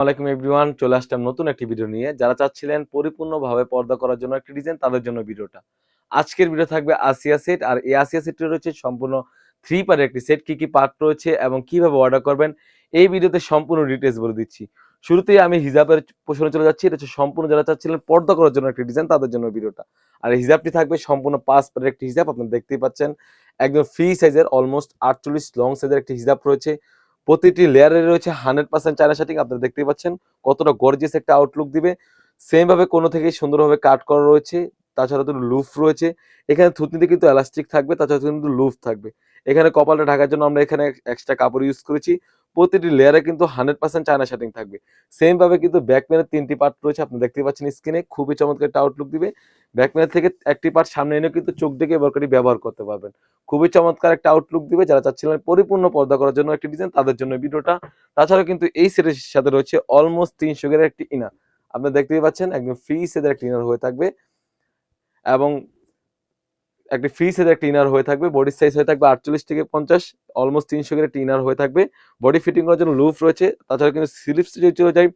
আসসালামাইকুম এভরিওয়ান চলে আসলাম নতুন একটি ভিডিও নিয়ে। যারা চাচ্ছিলেন পরিপূর্ণভাবে পর্দা করার জন্য একটি ডিজাইন তাদের জন্য ভিডিওটা আজকের ভিডিও থাকবে আসিয়া সেট আর এই আসিয়া সেটটি রয়েছে সম্পূর্ণ থ্রি পার্টের একটি সেট কি কি পার্ট রয়েছে এবং কীভাবে অর্ডার করবেন, এই ভিডিওতে সম্পূর্ণ ডিটেলস বলে দিচ্ছি। শুরুতেই আমি হিজাবের প্রশ্নে চলে যাচ্ছি। এটা হচ্ছে সম্পূর্ণ যারা চাচ্ছিলেন পর্দা করার জন্য একটি ডিজাইন তাদের জন্য ভিডিওটা আর হিজাবটি থাকবে সম্পূর্ণ পাঁচ পার্টের একটি হিজাব। আপনারা দেখতেই পাচ্ছেন, একদম ফ্রি সাইজের অলমোস্ট আটচল্লিশ লং সাইজের একটি হিজাব রয়েছে। প্রতিটি লেয়ারে রয়েছে হান্ড্রেড পার্সেন্ট চায়না শাটিং আপনারা দেখতেই পাচ্ছেন কতটা গর্জিয়াস একটা আউটলুক দিবে। সেম ভাবে কোনো থেকে সুন্দরভাবে কাট করা রয়েছে, তাছাড়া তো লুফ রয়েছে। এখানে থুতনিতে কিন্তু এলাস্টিক থাকবে, তাছাড়া কিন্তু লুফ থাকবে। এখানে কপালটা ঢাকার জন্য আমরা এখানে এক্সট্রা কাপড় ইউজ করেছি। প্রতিটি লেয়ারে কিন্তু হান্ড্রেড পার্সেন্ট চায়না শাটিং থাকবে। সেম ভাবে কিন্তু ব্যাকম্যানের তিনটি পার্ট রয়েছে, আপনি দেখতে পাচ্ছেন স্ক্রিনে খুবই চমৎকার একটা আউটলুক দিবে। ব্যাকম্যানের থেকে একটি পার্ট সামনে এনে কিন্তু চোখ দেখে বরকারি ব্যবহার করতে পারবেন। খুবই চমৎকার একটা আউটলুক দিবে, যারা চাচ্ছিলেন পরিপূর্ণ পর্দা করার জন্য একটি ডিজাইন তাদের জন্য ভিডিওটা। তাছাড়া কিন্তু এই সেটের সাথে রয়েছে অলমোস্ট তিনশো গ্রের একটি ইনার আপনারা দেখতেই পাচ্ছেন, একদম ফ্রি সেদের একটি ইনার হয়ে থাকবে। এবং একটি ফ্রি সাইজের টিনার ইনার হয়ে থাকবে বডি সাইজ হয়ে থাকবে আটচল্লিশ থেকে পঞ্চাশ অলমোস্ট তিনশো গ্রের টিনার ইনার হয়ে থাকবে। বডি ফিটিং করার জন্য লুফ রয়েছে, তাছাড়া কিন্তু স্লিপস যদি চলে যায়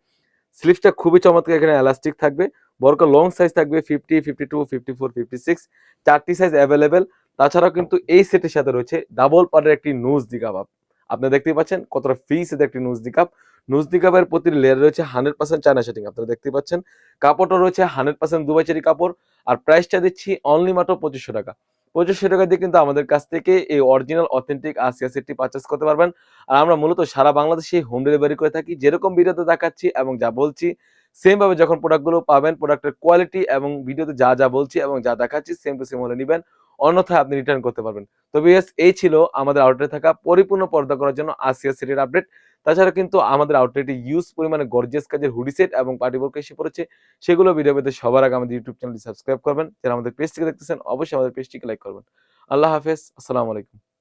স্লিপসটা খুবই চমৎকার, এখানে এলাস্টিক থাকবে। বরকা লং সাইজ থাকবে fifty fifty two fifty four fifty six চারটি সাইজ অ্যাভেলেবেল তাছাড়াও কিন্তু এই সেটের সাথে রয়েছে ডাবল পারের একটি নুজ দিকাপ আপনারা দেখতেই পাচ্ছেন কতটা ফ্রি সেটের একটি নুজ দিকাপ নুজ দিকাপের প্রতি লেয়ার রয়েছে হান্ড্রেড পার্সেন্ট চায়না সেটিং আপনারা দেখতেই পাচ্ছেন। কাপড়টা রয়েছে হান্ড্রেড পার্সেন্ট দুবাই চেরি কাপড়, আর প্রাইসটা দিচ্ছি অনলি মাত্র পঁচিশশো টাকা। পঁচিশশো টাকা দিয়ে কিন্তু আমাদের কাছ থেকে এই অরিজিনাল অথেন্টিক আসিয়া সেটটি পারচেস করতে পারবেন। আর আমরা মূলত সারা বাংলাদেশে হোম ডেলিভারি করে থাকি। যেরকম ভিডিওতে দেখাচ্ছি এবং যা বলছি সেম ভাবে যখন প্রোডাক্টগুলো পাবেন প্রোডাক্টের কোয়ালিটি এবং ভিডিওতে যা যা বলছি এবং যা দেখাচ্ছি সেম টু সেম হলে নেবেন। অন্যথায় আপনি রিটার্ন করতে পারবেন। তো বিএস এই ছিল আমাদের আউটলেটে থাকা পরিপূর্ণ পর্দা করার জন্য আসিয়া সেটের আপডেট তাছাড়া কিন্তু আমাদের আউটলেটে ইউজ পরিমাণে গর্জিয়াস কাজের হুডি সেট এবং পার্টি বোর্ড এসে পড়েছে। সেগুলো ভিডিও পেতে সবার আগে আমাদের ইউটিউব চ্যানেলটি সাবস্ক্রাইব করবেন। যারা আমাদের পেজটিকে দেখতেছেন, অবশ্যই আমাদের পেজটিকে লাইক করবেন। আল্লাহ হাফেজ, আসসালামু আলাইকুম।